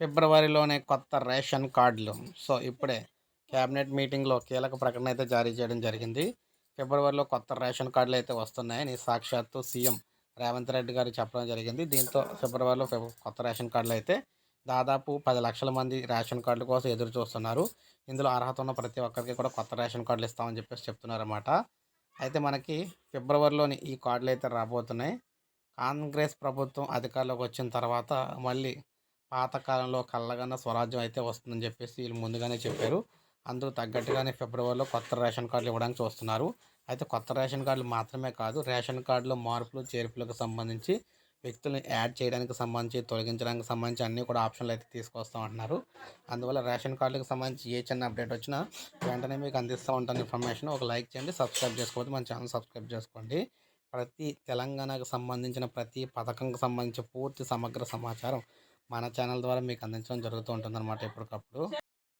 ఫిబ్రవరిలోనే కొత్త రేషన్ కార్డులు. సో ఇప్పుడే క్యాబినెట్ మీటింగ్లో కీలక ప్రకటన అయితే జారీ చేయడం జరిగింది. ఫిబ్రవరిలో కొత్త రేషన్ కార్డులు అయితే వస్తున్నాయని సాక్షాత్తు సీఎం రేవంత్ రెడ్డి గారు చెప్పడం జరిగింది. దీంతో ఫిబ్రవరిలో కొత్త రేషన్ కార్డులు అయితే దాదాపు పది లక్షల మంది రేషన్ కార్డుల కోసం ఎదురు చూస్తున్నారు. ఇందులో అర్హత ఉన్న ప్రతి ఒక్కరికి కూడా కొత్త రేషన్ కార్డులు ఇస్తామని చెప్పేసి చెప్తున్నారన్నమాట. అయితే మనకి ఫిబ్రవరిలోని ఈ కార్డులు అయితే రాబోతున్నాయి. కాంగ్రెస్ ప్రభుత్వం అధికారంలోకి వచ్చిన తర్వాత మళ్ళీ పాతకాలంలో కళ్ళగన్న స్వరాజ్యం అయితే వస్తుందని చెప్పేసి వీళ్ళు ముందుగానే చెప్పారు. అందరూ తగ్గట్టుగానే ఫిబ్రవరిలో కొత్త రేషన్ కార్డులు ఇవ్వడానికి చూస్తున్నారు. అయితే కొత్త రేషన్ కార్డులు మాత్రమే కాదు రేషన్ కార్డులో మార్పులు చేర్పులకు సంబంధించి వ్యక్తులను యాడ్ చేయడానికి సంబంధించి తొలగించడానికి సంబంధించి అన్నీ కూడా ఆప్షన్లు అయితే తీసుకొస్తామంటున్నారు అందువల్ల రేషన్ కార్డులకు సంబంధించి ఏ చిన్న అప్డేట్ వచ్చినా వెంటనే మీకు అందిస్తూ ఉంటాను ఇన్ఫర్మేషన్. ఒక లైక్ చేయండి సబ్స్క్రైబ్ చేసుకోవద్దు మన ఛానల్ సబ్స్క్రైబ్ చేసుకోండి. ప్రతి తెలంగాణకు సంబంధించిన ప్రతి పథకంకి సంబంధించి పూర్తి సమగ్ర సమాచారం మన ఛానల్ ద్వారా మీకు అందించడం జరుగుతూ ఉంటుందన్నమాట ఎప్పటికప్పుడు.